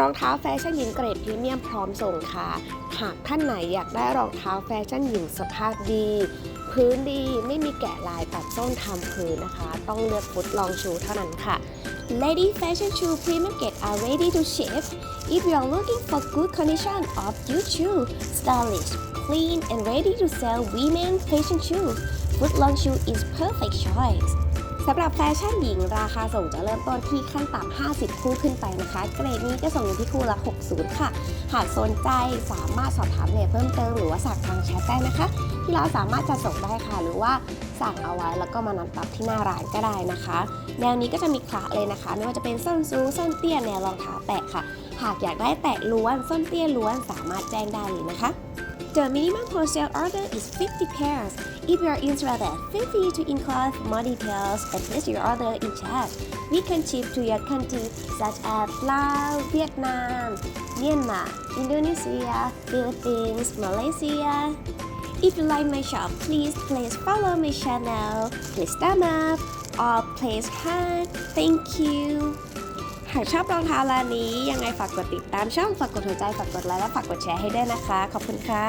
รองเท้าแฟชั่นหญิงเกรดพรีเมียมพร้อมส่งค่ะ หากท่านไหนอยากได้รองเท้าแฟชั่นหญิงสภาพดี พื้นดีไม่มีแกะลายตัดส้นทำพื้นนะคะ ต้องเลือกฟุตลองชูเท่านั้นค่ะ Lady fashion shoe premium kit are ready to ship. If you are looking for good condition of your shoe, stylish, clean, and ready to sell women fashion shoes, Footlong shoe is perfect choice. สำหรับแฟชั่นหญิงราคาส่งจะเริ่มต้นที่ขั้นต่ำ 50 คู่ขึ้นไปนะคะ เกรดนี้จะส่งอยู่ที่คู่ละ 60 ค่ะ หากสนใจสามารถสอบถามเรทเพิ่มเติมหรือว่าสั่งทางแชทได้นะคะ ที่เราสามารถจะส่งได้ค่ะ หรือว่าสั่งเอาไว้แล้วก็มานัดปรับที่หน้าร้านก็ได้นะคะ แนวนี้ก็จะมีคละเลยนะคะ ไม่ว่าจะเป็นส้นสูงส้นเตี้ยแนวรองเท้าแตะค่ะ หากอยากได้แตะล้วนส้นเตี้ยล้วนสามารถแจ้งได้เลยนะคะ The minimum wholesale order is 50 pairs. If you are interested, feel free to inquire more details and place your order in chat. We can ship to your country such as Laos, Vietnam, Myanmar, Indonesia, Philippines, Malaysia. If you like my shop, please please follow my channel, please thumb up, or please heart. Thank you. หากชอบรองเท้าร้านนี้ยังไงฝากกดติดตามช่องฝากกดหัวใจฝากกดไลค์และฝากกดแชร์ให้ด้วยนะคะ ขอบคุณค่ะ